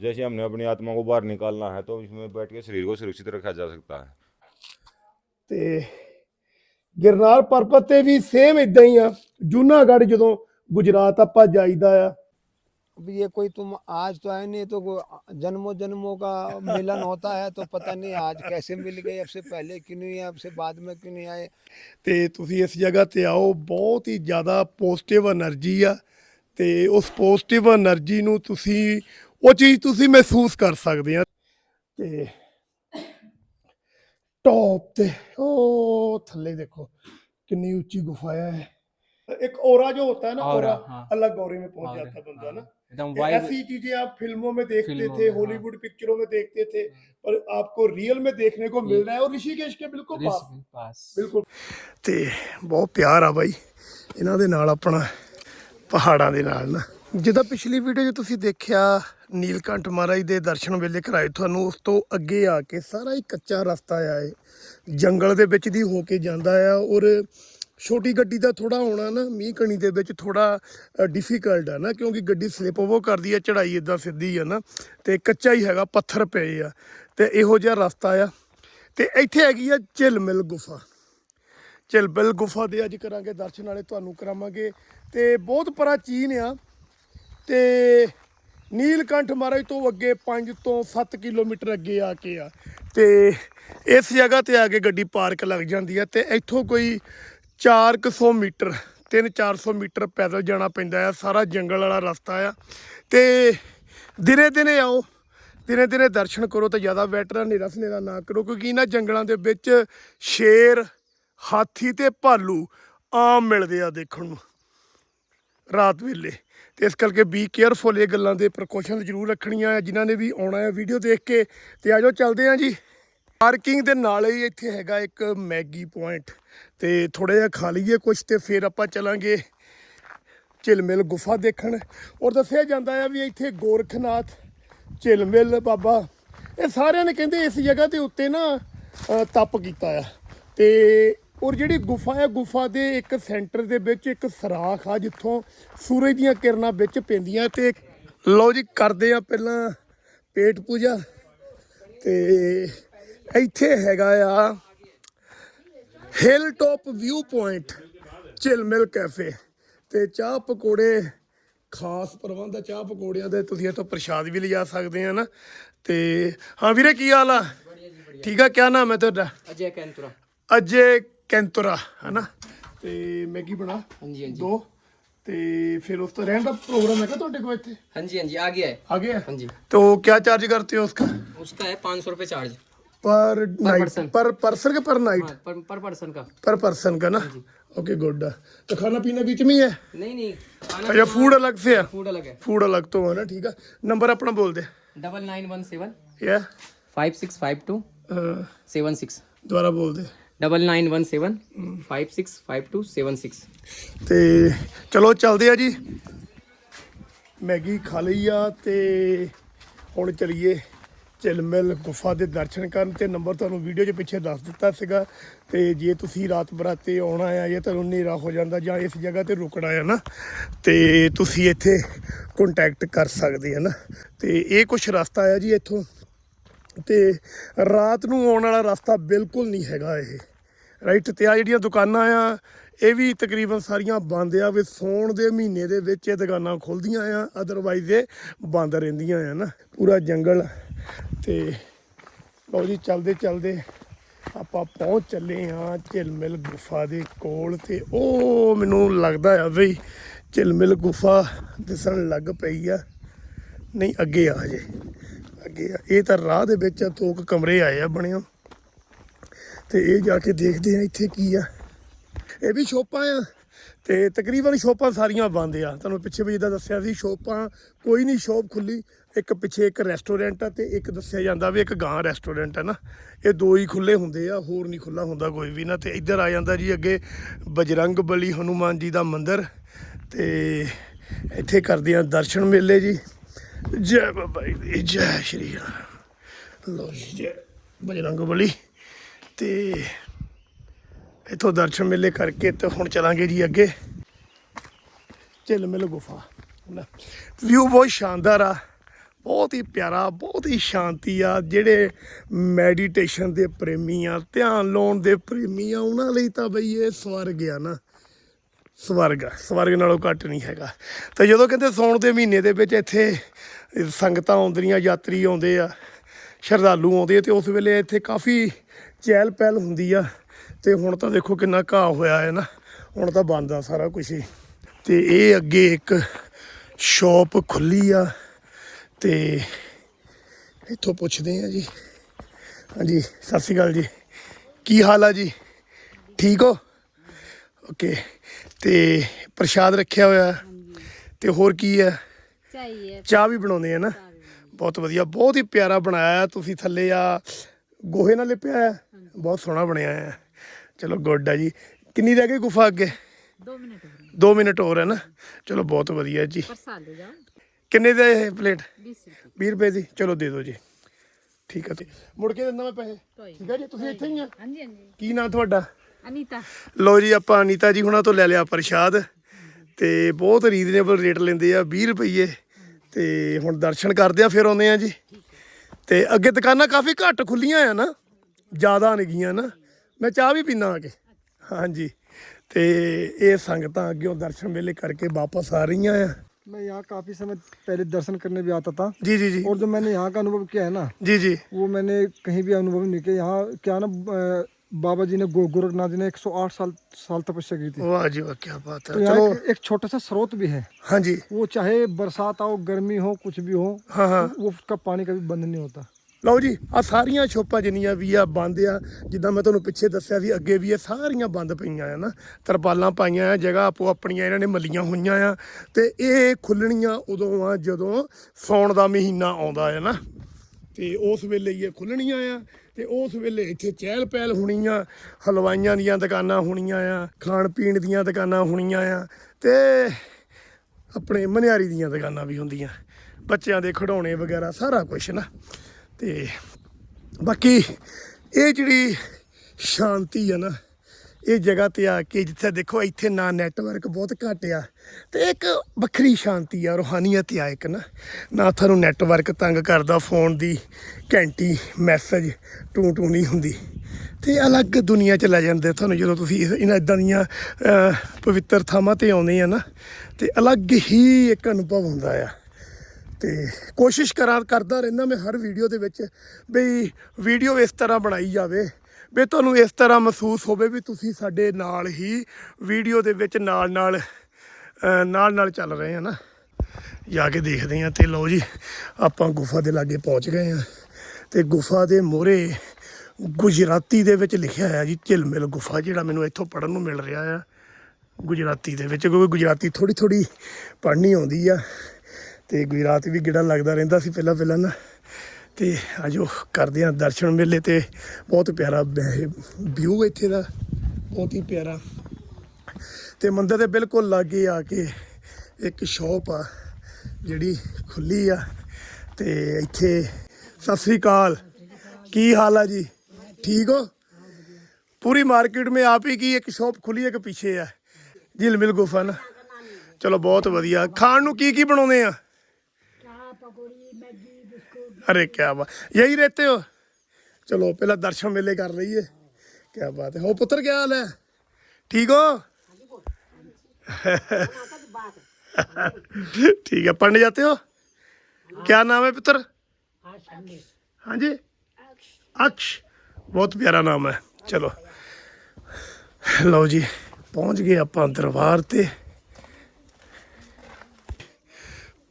जैसे हमने अपनी आत्मा को बाहर निकालना है तो इसमें बैठ के शरीर को सुरक्षित रखा जा सकता है ਤੇ ਗਿਰਨਾਰ ਪਰਬਤ ਤੇ ਵੀ ਸੇਮ ਇਦਾਂ ਹੀ ਆ ਜੂਨਾਗੜ੍ਹ ਜਦੋਂ ਗੁਜਰਾਤ ਆਪਾਂ ਜਾਈਦਾ ਆ अब ये कोई तुम आज तो आए नहीं तो को- जन्मों जन्मों का मिलन होता है तो पता नहीं आज कैसे मिल गए अब से पहले क्यों नहीं आए अब से बाद में क्यों नहीं आए ਤੇ ਤੁਸੀਂ ਇਸ ਜਗ੍ਹਾ ਤੇ ਆਓ ਬਹੁਤ ਹੀ ਜ਼ਿਆਦਾ ਪੋਜ਼ਿਟਿਵ એનર્ਜੀ ਆ ਤੇ ਉਸ ਪੋਜ਼ਿਟਿਵ એનર્ਜੀ ਨੂੰ ਤੁਸੀਂ ਉਹ ਚੀਜ਼ ਤੁਸੀਂ ਮਹਿਸੂਸ ਕਰ ਸਕਦੇ ਆ ਤੇ ਟੌਪ ਤੇ ਉਹ ਥੱਲੇ ਦੇਖੋ ਕਿੰਨੀ ਉੱਚੀ ਗੁਫਾ ਹੈ एक ओरा जो होता है ना औरा, ओरा हाँ। अलग औरे में पहुंच औरा, जाता है बंदा हाँ। ना एकदम ये वाइब ऐसी चीजें आप फिल्मों में देखते फिल्मों थे में, हाँ। हॉलीवुड पिक्चरों में देखते थे पर आपको रियल में देखने को मिल रहा है और ऋषिकेश के बिल्कुल पास पास ਬਿਲਕੁਲ ਤੇ ਬਹੁਤ ਪਿਆਰ ਆ ਬਾਈ ਇਹਨਾਂ ਦੇ ਨਾਲ ਆਪਣਾ ਪਹਾੜਾਂ ਦੇ ਨਾਲ ਨਾ ਜਿੱਦਾਂ ਪਿਛਲੀ ਵੀਡੀਓ 'ਚ ਤੁਸੀਂ ਦੇਖਿਆ, ਨੀਲਕੰਠ ਮਹਾਰਾਜ ਦੇ ਦਰਸ਼ਨ ਵੇਲੇ ਕਰਾਏ ਤੁਹਾਨੂੰ, ਉਸ ਤੋਂ ਅੱਗੇ ਆ ਕੇ ਸਾਰਾ ਹੀ ਕੱਚਾ ਰਸਤਾ ਆ ਇਹ। ਜੰਗਲ ਦੇ ਵਿੱਚ ਦੀ ਹੋ ਕੇ ਜਾਂਦਾ ਆ ਔਰ ਛੋਟੀ ਗੱਡੀ ਦਾ ਥੋੜਾ ਹੋਣਾ ਨਾ, ਮੀਂਹ ਕਣੀ ਦੇ ਵਿੱਚ ਥੋੜਾ ਡਿਫਿਕਲਟ ਆ ਨਾ, ਕਿਉਂਕਿ ਗੱਡੀ ਸਲਿਪ ਉਹ ਕਰਦੀ ਆ, ਚੜਾਈ ਇਦਾਂ ਸਿੱਧੀ ਆ ਨਾ, ਤੇ ਕੱਚਾ ਹੀ ਹੈਗਾ, ਪੱਥਰ ਪਏ ਆ, ਤੇ ਇਹੋ ਜਿਹਾ ਰਸਤਾ ਆ। ਤੇ ਇੱਥੇ ਹੈਗੀ ਆ ਝਿਲਮਿਲ ਗੁਫਾ। ਝਿਲਬਿਲ ਗੁਫਾ ਦੇ ਅੱਜ ਕਰਾਂਗੇ ਦਰਸ਼ਨ ਵਾਲੇ ਤੁਹਾਨੂੰ ਕਰਾਵਾਂਗੇ। ਤੇ ਬਹੁਤ ਪ੍ਰਾਚੀਨ ਆ ਤੇ ਨੀਲਕੰਠ ਮਹਾਰਾਜ ਤੋਂ ਅੱਗੇ 5 ਤੋਂ 7 ਕਿਲੋਮੀਟਰ ਅੱਗੇ ਆ ਕੇ ਆ। ਤੇ ਇਸ ਜਗ੍ਹਾ ਤੇ ਆ ਕੇ ਗੱਡੀ ਪਾਰਕ ਲੱਗ ਜਾਂਦੀ ਆ ਤੇ ਇੱਥੋਂ ਕੋਈ 400 ਮੀਟਰ 3-400 ਮੀਟਰ ਪੈਦਲ ਜਾਣਾ ਪੈਂਦਾ ਆ, ਸਾਰਾ ਜੰਗਲ ਵਾਲਾ ਰਸਤਾ ਆ। ਤੇ ਦਿਨੇ ਦਿਨੇ ਆਓ, ਦਿਨੇ ਦਿਨੇ ਦਰਸ਼ਨ ਕਰੋ ਤਾਂ ਜ਼ਿਆਦਾ ਬੈਟਰ ਆ, ਹਨੇਰਾ ਸਨੇਰਾ ਨਾ ਕਰੋ, ਕਿਉਂਕਿ ਇਹਨਾਂ ਜੰਗਲਾਂ ਦੇ ਵਿੱਚ ਸ਼ੇਰ, ਹਾਥੀ ਤੇ ਭਾਲੂ ਆਮ ਮਿਲਦੇ ਆ ਦੇਖਣ ਨੂੰ। ਰਾਤ ਵੇਲੇ। ਤੇ ਇਸ ਕਰਕੇ ਬੀ ਕੇਅਰਫੁਲ ਇਹ ਗੱਲਾਂ ਦੇ ਪ੍ਰੀਕਾਸ਼ਨ ਜ਼ਰੂਰ ਰੱਖਣੀਆਂ ਆ ਜਿਨ੍ਹਾਂ ਨੇ ਵੀ ਆਉਣਾ ਹੈ ਵੀਡੀਓ ਦੇਖ ਕੇ। ਤੇ ਆਜੋ ਚੱਲਦੇ ਆ ਜੀ। ਪਾਰਕਿੰਗ ਦੇ ਨਾਲ ਹੀ ਇੱਥੇ ਹੈਗਾ ਇੱਕ ਮੈਗੀ ਪੁਆਇੰਟ ਤੇ ਥੋੜਾ ਜਿਹਾ ਖਾ ਲਈਏ ਕੁਝ ਤੇ ਫਿਰ ਆਪਾਂ ਚੱਲਾਂਗੇ ਝਿਲਮਿਲ ਗੁਫਾ ਦੇਖਣ। ਔਰ ਦੱਸਿਆ ਜਾਂਦਾ ਆ ਵੀ ਇੱਥੇ ਗੋਰਖਨਾਥ ਝਿਲਮਿਲ ਬਾਬਾ ਇਹ ਸਾਰਿਆਂ ਨੇ ਕਹਿੰਦੇ ਇਸ ਜਗ੍ਹਾ ਦੇ ਉੱਤੇ ਨਾ ਅ, ਤਪ ਕੀਤਾ ਆ। ਤੇ ਔਰ ਜਿਹੜੀ ਗੁਫਾ ਹੈ ਗੁਫਾ ਦੇ ਇੱਕ ਸੈਂਟਰ ਦੇ ਵਿੱਚ ਇੱਕ ਸਰਾਖ ਆ ਜਿੱਥੋਂ ਸੂਰਜ ਦੀਆਂ ਕਿਰਨਾਂ ਵਿੱਚ ਪੈਂਦੀਆਂ ਤੇ ਲਓ ਜੀ ਕਰਦੇ ਆ ਪਹਿਲਾਂ ਪੇਟ ਪੂਜਾ ਤੇ ਇੱਥੇ ਹੈਗਾ ਆ hill top view point chill mill cafe ਤੇ ਚਾਹ ਪਕੌੜੇ ਖਾਸ ਪ੍ਰਬੰਧ ਆ ਚਾਹ ਪਕੌੜਿਆਂ ਦੇ ਤੁਸੀਂ ਇੱਥੋਂ ਪ੍ਰਸ਼ਾਦ ਵੀ ਲਿਜਾ ਸਕਦੇ ਆ ਨਾ। ਤੇ ਹਾਂ ਵੀਰੇ ਕੀ ਹਾਲ ਆ? ਠੀਕ ਆ ਕੀ ਨਾਮ ਹੈ ਤੁਹਾਡਾ? ਅਜੇ ਕੈਂਤੁਰਾ। ਅਜੇ ਕੈਂਤਰਾ ਹਨਾ ਤੇ ਮੈਗੀ ਬਣਾ हाँ जी हाँ जी ਦੋ ਤੇ ਫਿਰ ਉਸ ਤੋਂ ਰਹਿਣ ਦਾ ਪ੍ਰੋਗਰਾਮ ਹੈਗਾ ਤੁਹਾਡੇ ਕੋਲ ਇੱਥੇ हाँ जी हाँ जी आ गया है ਆ ਗਿਆ हाँ जी तो क्या चार्ज करते हो उसका उसका है पाँच सौ रुपये चार्ज पर नाइट person. पर पर्सन का पर नाइट हाँ पर पर पर्सन का पर पर्सन का ना ओके गुड तो खाना पीना बीच में ही है नहीं नहीं खाना अच्छा फूड अलग से है फूड अलग है फूड अलग तो है ना ठीक है नंबर अपना बोल दे डबल नाइन वन सेवन या five six five two seven six दोबारा बोल दे 9917 565276 ਤੇ ਚਲੋ ਚੱਲਦੇ ਆ ਜੀ। ਮੈਗੀ ਖਾ ਲਈ ਆ ਤੇ ਹੁਣ ਚਲੀਏ ਚਿਲਮਿਲ ਗੁਫਾ ਦੇ ਦਰਸ਼ਨ ਕਰਨ ਤੇ ਨੰਬਰ ਤੁਹਾਨੂੰ ਵੀਡੀਓ 'ਚ ਪਿੱਛੇ ਦੱਸ ਦਿੱਤਾ ਸੀਗਾ ਤੇ ਜੇ ਤੁਸੀਂ ਰਾਤ ਬਰਾਤੇ ਆਉਣਾ ਆ ਜਾਂ ਤੁਹਾਨੂੰ ਹਨੇਰਾ ਹੋ ਜਾਂਦਾ ਜਾਂ ਇਸ ਜਗ੍ਹਾ ਤੇ ਰੁਕਣਾ ਆ ਨਾ, ਤੇ ਤੁਸੀਂ ਇੱਥੇ ਕੰਟੈਕਟ ਕਰ ਸਕਦੇ ਆ ਨਾ। ਤੇ ਇਹ ਕੁਝ ਰਸਤਾ ਆ ਜੀ ਇੱਥੋਂ। ਤੇ ਰਾਤ ਨੂੰ ਆਉਣ ਵਾਲਾ ਰਸਤਾ ਬਿਲਕੁਲ ਨਹੀਂ ਹੈਗਾ ਇਹ। ਰਾਈਟ ਤੇ ਆ ਜਿਹੜੀਆਂ ਦੁਕਾਨਾਂ ਆ, ਇਹ ਵੀ ਤਕਰੀਬਨ ਸਾਰੀਆਂ ਬੰਦ ਆ, ਵੀ ਸੌਣ ਦੇ ਮਹੀਨੇ ਦੇ ਵਿੱਚ ਇਹ ਦੁਕਾਨਾਂ ਖੁੱਲਦੀਆਂ ਆ ਅਦਰਵਾਈਜ਼ ਇਹ ਬੰਦ ਰਹਿੰਦੀਆਂ ਆ ਨਾ। ਪੂਰਾ ਜੰਗਲ ਤੇ ਲਓ ਜੀ, ਚੱਲਦੇ ਚੱਲਦੇ ਆਪਾਂ ਪਹੁੰਚ ਚੱਲੇ ਆ ਝਿਲਮਿਲ ਗੁਫਾ ਦੇ ਕੋਲ ਤੇ ਉਹ ਮੈਨੂੰ ਲੱਗਦਾ ਆ ਬਈ ਝਿਲਮਿਲ ਗੁਫਾ ਦਿਸਣ ਲੱਗ ਪਈ ਆ। ਨਹੀਂ, ਅੱਗੇ ਆ ਜੇ ਅੱਗੇ ਆ। ਇਹ ਤਾਂ ਰਾਹ ਦੇ ਵਿੱਚ ਆ, ਕੁ ਕਮਰੇ ਆਏ ਆ ਬਣਿਓ। ਤੇ ਇਹ ਜਾ ਕੇ ਦੇਖਦੇ ਆ ਇੱਥੇ ਕੀ ਆ। ਇਹ ਵੀ ਸ਼ੋਪਾਂ ਆ। ਤੇ ਤਕਰੀਬਨ ਸ਼ੋਪਾਂ ਸਾਰੀਆਂ ਬੰਦ ਆ। ਤੁਹਾਨੂੰ ਪਿੱਛੇ ਵੀ ਜਿੱਦਾਂ ਦੱਸਿਆ ਸੀ ਸ਼ੋਪਾਂ ਕੋਈ ਨਹੀਂ ਸ਼ੋਪ ਖੁੱਲੀ। ਇੱਕ ਪਿੱਛੇ ਇੱਕ ਰੈਸਟੋਰੈਂਟ ਆ ਤੇ ਇੱਕ ਦੱਸਿਆ ਜਾਂਦਾ ਵੀ ਇੱਕ ਗਾਂ ਰੈਸਟੋਰੈਂਟ ਆ ਨਾ। ਇਹ ਦੋ ਹੀ ਖੁੱਲੇ ਹੁੰਦੇ ਆ ਹੋਰ ਨਹੀਂ ਖੁੱਲਾ ਹੁੰਦਾ ਕੋਈ ਵੀ ਨਾ। ਤੇ ਇੱਧਰ ਆ ਜਾਂਦਾ ਜੀ ਅੱਗੇ ਬਜਰੰਗ ਬਲੀ ਹਨੂਮਾਨ ਜੀ ਦਾ ਮੰਦਿਰ। ਤੇ ਇੱਥੇ ਕਰਦੇ ਆ ਦਰਸ਼ਨ ਮੇਲੇ ਜੀ। ਜੈ ਬਾਬਾ ਜੀ ਜੈ ਸ਼੍ਰੀ ਰਾਮ। ਲੋ ਜੀ, ਜੈ ਬਜਰੰਗ ਬਲੀ। ਤੇ ਇਥੋਂ ਦਰਸ਼ਨ ਮੇਲੇ ਕਰਕੇ ਤੇ ਹੁਣ ਚਲਾਂਗੇ ਜੀ ਅੱਗੇ। ਝਿਲਮਿਲ ਗੁਫਾ। ਵਿਊ ਬਹੁਤ ਸ਼ਾਨਦਾਰ ਆ। ਬਹੁਤ ਹੀ ਪਿਆਰਾ, ਬਹੁਤ ਹੀ ਸ਼ਾਂਤੀ ਆ। ਜਿਹੜੇ ਮੈਡੀਟੇਸ਼ਨ ਦੇ ਪ੍ਰੇਮੀ ਆ, ਧਿਆਨ ਲਾਉਣ ਦੇ ਪ੍ਰੇਮੀ ਆ, ਉਹਨਾਂ ਲਈ ਤਾਂ ਬਈ ਇਹ ਸਵਰਗ ਆ ਨਾ। ਸਵਰਗ ਆ ਸਵਰਗ ਨਾਲੋਂ ਘੱਟ ਨਹੀਂ ਹੈਗਾ। ਤੇ ਜਦੋਂ ਕਹਿੰਦੇ ਸੌਣ ਦੇ ਮਹੀਨੇ ਦੇ ਵਿੱਚ ਇੱਥੇ ਸੰਗਤਾਂ ਆਉਂਦੀਆਂ, ਯਾਤਰੀ ਆਉਂਦੇ ਆ, ਸ਼ਰਧਾਲੂ ਆਉਂਦੇ ਆ, ਤੇ ਉਸ ਵੇਲੇ ਇੱਥੇ ਕਾਫੀ ਚਹਿਲ ਪਹਿਲ ਹੁੰਦੀ ਆ। ਤੇ ਹੁਣ ਤਾਂ ਦੇਖੋ ਕਿੰਨਾ ਘਾਹ ਹੋਇਆ ਹੈ ਨਾ। ਹੁਣ ਤਾਂ ਬੰਦ ਆ ਸਾਰਾ ਕੁਝ ਹੀ। ਤੇ ਇਹ ਅੱਗੇ ਇੱਕ ਸ਼ਾਪ ਖੁੱਲੀ ਆ। ਤੇ ਇੱਥੋਂ ਪੁੱਛਦੇ ਆ ਜੀ। ਹਾਂਜੀ, ਸਤਿ ਸ਼੍ਰੀ ਅਕਾਲ ਜੀ। ਕੀ ਹਾਲ ਆ ਜੀ? ਠੀਕ ਹੋ? ਓਕੇ। ਤੇ ਪ੍ਰਸ਼ਾਦ ਰੱਖਿਆ ਹੋਇਆ ਤੇ ਹੋਰ ਕੀ ਹੈ? ਚਾਹੀਏ। ਚਾਹ ਵੀ ਬਣਾਉਂਦੇ ਆ ਨਾ। ਬਹੁਤ ਵਧੀਆ ਬਹੁਤ ਹੀ ਪਿਆਰਾ ਬਣਾਇਆ ਤੁਸੀਂ ਥੱਲੇ ਆ ਗੋਹੇ ਨਾਲ ਲਿਪਿਆ ਹੈ। ਬਹੁਤ ਸੋਹਣਾ ਬਣਿਆ ਹੈ। ਚਲੋ ਗੁੱਡ ਆ ਜੀ। ਕਿੰਨੀ ਰਹਿ ਗਈ ਗੁਫਾ ਅੱਗੇ? 2 ਮਿੰਟ 2 ਮਿੰਟ ਹੋਰ ਹੈ ਨਾ। ਚਲੋ ਬਹੁਤ ਵਧੀਆ ਜੀ। ਕਿੰਨੇ ਦੇ ਪਲੇਟ? 20 ਰੁਪਏ। ਦੀ। ਚਲੋ ਦੇ ਦਿਓ ਜੀ। ਠੀਕ ਹੈ ਜੀ। ਮੁੜ ਕੇ ਦਿੰਦਾ ਮੈਂ ਪੈਸੇ। ਠੀਕ ਹੈ ਜੀ ਤੁਸੀਂ ਇੱਥੇ ਹੀ ਆ। ਹਾਂਜੀ ਹਾਂਜੀ। ਕੀ ਨਾਮ ਤੁਹਾਡਾ? अनीता ਲੋ ਜੀ ਆਪਾਂ ਅਨੀਤਾ ਜੀ ਹੁਣਾਂ ਤੋਂ ਲੈ ਲਿਆ ਪ੍ਰਸ਼ਾਦ ਤੇ ਬਹੁਤ ਰੀਜ਼ਨੇਬਲ ਰੇਟ ਲੈਂਦੇ ਆ 20 ਰੁਪਏ ਤੇ ਹੁਣ ਦਰਸ਼ਨ ਕਰਦੇ ਆ ਫਿਰ ਆਉਂਦੇ ਆ ਜੀ ਤੇ ਅੱਗੇ ਦੁਕਾਨਾਂ ਕਾਫੀ ਘੱਟ ਖੁੱਲੀਆਂ ਆ ਨਾ ਜ਼ਿਆਦਾ ਨੇਗੀਆਂ ਨਾ ਮੈਂ ਚਾਹ ਵੀ ਪੀਣਾ ਆ ਕੇ ਹਾਂਜੀ ਤੇ ਇਹ ਸੰਗਤਾਂ ਅੱਗੇ ਦਰਸ਼ਨ ਮੇਲੇ ਕਰਕੇ ਵਾਪਸ ਆ ਰਹੀਆਂ ਆ मैं यहाँ काफी समय पहले दर्शन करने भी आता था ਜੀ ਜੀ ਜੀ और जो मैंने यहाँ का अनुभव किया है ना ਜੀ ਜੀ वो मैंने कहीं भी अनुभव नहीं किया यहाँ क्या ना अ, बाबा जी ने गो, गोरखनाथ जी ने 108 साल साल तपस्या की थी ਵਾਹ ਜੀ ਵਾਹ ਕੀ ਬਾਤ तो ਹੈ यहाँ ਚਲੋ एक, एक छोटा सा स्रोत भी है ਹਾਂਜੀ वो चाहे बरसात आओ गर्मी हो कुछ भी हो हाँ हाँ वो उसका पानी कभी बंद नहीं होता ਲਓ ਜੀ ਆ ਸਾਰੀਆਂ ਛੋਪਾਂ ਜਿੰਨੀਆਂ ਵੀ ਆ ਬੰਦ ਆ ਜਿੱਦਾਂ ਮੈਂ ਤੁਹਾਨੂੰ ਪਿੱਛੇ ਦੱਸਿਆ ਸੀ ਅੱਗੇ ਵੀ ਇਹ ਸਾਰੀਆਂ ਬੰਦ ਪਈਆਂ ਆ ਨਾ ਤਰਪਾਲਾਂ ਪਾਈਆਂ ਆ ਜਗ੍ਹਾ ਆਪੋ ਆਪਣੀਆਂ ਇਹਨਾਂ ਨੇ ਮੱਲੀਆਂ ਹੋਈਆਂ ਆ ਤੇ ਇਹ ਖੁੱਲਣੀਆਂ ਉਦੋਂ ਆ ਜਦੋਂ ਸੌਣ ਦਾ ਮਹੀਨਾ ਆਉਂਦਾ ਹੈ ਨਾ ਤੇ ਉਸ ਵੇਲੇ ਹੀ ਇਹ ਖੁੱਲਣੀਆਂ ਆ ਤੇ ਉਸ ਵੇਲੇ ਇੱਥੇ ਚਹਿਲ ਪਹਿਲ ਹੋਣੀ ਆ ਹਲਵਾਈਆਂ ਦੀਆਂ ਦੁਕਾਨਾਂ ਹੋਣੀਆਂ ਆ, ਖਾਣ ਪੀਣ ਦੀਆਂ ਦੁਕਾਨਾਂ ਹੋਣੀਆਂ ਆ ਤੇ ਆਪਣੇ ਮਨਿਆਰੀ ਦੀਆਂ ਦੁਕਾਨਾਂ ਵੀ ਹੁੰਦੀਆਂ, ਬੱਚਿਆਂ ਦੇ ਖਿਡੌਣੇ ਵਗੈਰਾ ਸਾਰਾ ਕੁਝ ਨਾ। ਤੇ ਬਾਕੀ ਇਹ ਜਿਹੜੀ ਸ਼ਾਂਤੀ ਆ ਨਾ ਇਹ ਜਗ੍ਹਾ ਤੇ ਆ ਕੇ ਜਿੱਥੇ ਦੇਖੋ ਇੱਥੇ ਨਾ ਨੈਟਵਰਕ ਬਹੁਤ ਘੱਟ ਆ ਤੇ ਇੱਕ ਵੱਖਰੀ ਸ਼ਾਂਤੀ ਆ, ਰੂਹਾਨੀਅਤ ਆ ਇੱਕ ਨਾ। ਨਾ ਤੁਹਾਨੂੰ ਨੈਟਵਰਕ ਤੰਗ ਕਰਦਾ ਫੋਨ ਦੀ ਘੰਟੀ ਮੈਸੇਜ ਟੂ ਟੂ ਨਹੀਂ ਹੁੰਦੀ। ਤੇ ਅਲੱਗ ਦੁਨੀਆ ਚ ਲੈ ਜਾਂਦੇ ਤੁਹਾਨੂੰ ਜਦੋਂ ਤੁਸੀਂ ਇਹਨਾਂ ਇਦਾਂ ਦੀਆਂ ਪਵਿੱਤਰ ਥਾਵਾਂ ਤੇ ਆਉਂਦੇ ਆ ਨਾ, ਤੇ ਅਲੱਗ ਹੀ ਇੱਕ ਅਨੁਭਵ ਹੁੰਦਾ ਆ। ਤੇ ਕੋਸ਼ਿਸ਼ ਕਰਾਂ ਕਰਦਾ ਰਹਿੰਦਾ ਮੈਂ ਹਰ ਵੀਡੀਓ ਦੇ ਵਿੱਚ ਬਈ ਵੀਡੀਓ ਇਸ ਤਰ੍ਹਾਂ ਬਣਾਈ ਜਾਵੇ। ਵੀ ਤੁਹਾਨੂੰ ਇਸ ਤਰ੍ਹਾਂ ਮਹਿਸੂਸ ਹੋਵੇ ਵੀ ਤੁਸੀਂ ਸਾਡੇ ਨਾਲ ਹੀ ਵੀਡੀਓ ਦੇ ਵਿੱਚ ਨਾਲ ਨਾਲ ਨਾਲ ਨਾਲ ਚੱਲ ਰਹੇ ਆ ਨਾ। ਜਾ ਕੇ ਦੇਖਦੇ ਆ ਤੇ ਲਓ ਜੀ, ਆਪਾਂ ਗੁਫਾ ਦੇ ਲਾਗੇ ਪਹੁੰਚ ਗਏ ਆ। ਤੇ ਗੁਫਾ ਦੇ ਮੋਹਰੇ ਗੁਜਰਾਤੀ ਦੇ ਵਿੱਚ ਲਿਖਿਆ ਹੋਇਆ ਜੀ, ਝਿਲਮਿਲ ਗੁਫਾ, ਜਿਹੜਾ ਮੈਨੂੰ ਇੱਥੋਂ ਪੜਨ ਨੂੰ ਮਿਲ ਰਿਹਾ ਆ। ਗੁਜਰਾਤੀ ਦੇ ਵਿੱਚ, ਕਿਉਂਕਿ ਗੁਜਰਾਤੀ ਥੋੜੀ ਥੋੜੀ ਪੜ੍ਹਨੀ ਆਉਂਦੀ ਆ। ਤੇ ਗੁਜਰਾਤ ਵੀ ਗੇੜਾ ਲੱਗਦਾ ਰਹਿੰਦਾ ਸੀ ਪਹਿਲਾਂ ਪਹਿਲਾਂ ਨਾ। ਤੇ ਉਹ ਕਰਦੇ ਆ ਦਰਸ਼ਨ ਮੇਲੇ ਤੇ। ਬਹੁਤ ਪਿਆਰਾ ਵਿਊ ਇੱਥੇ ਦਾ। ਬਹੁਤ ਹੀ ਪਿਆਰਾ। ਤੇ ਮੰਦਰ ਦੇ ਬਿਲਕੁਲ ਲਾਗੇ ਆ ਕੇ ਇੱਕ ਸ਼ਾਪ ਆ, ਜਿਹੜੀ ਖੁੱਲੀ ਆ। ਤੇ ਇੱਥੇ ਸਤਿ ਸ੍ਰੀ ਅਕਾਲ। ਕੀ ਹਾਲ ਆ ਜੀ? ਠੀਕ ਹੋ? ਪੂਰੀ ਮਾਰਕੀਟ ਮੇ ਆਪ ਹੀ ਕੀ ਇੱਕ ਸ਼ਾਪ ਖੁੱਲੀ ਹੈ ਕਿ ਪਿੱਛੇ ਆ? ਝਿਲਮਿਲ ਨਾ। ਚਲੋ ਬਹੁਤ ਵਧੀਆ। ਖਾਣ ਨੂੰ ਕੀ ਕੀ ਬਣਾਉਂਦੇ ਆ? अरे क्या बात यही रहते हो चलो पहला दर्शन मेले कर रही है क्या बात है हो पुत्र क्या हाल है ठीक हो ठीक है पढ़ने जाते हो क्या नाम है पुत्र हाँ जी अक्ष बहुत प्यारा नाम है चलो ਲਓ ਜੀ ਪਹੁੰਚ ਗਏ ਆਪਾਂ ਦਰਬਾਰ ਤੇ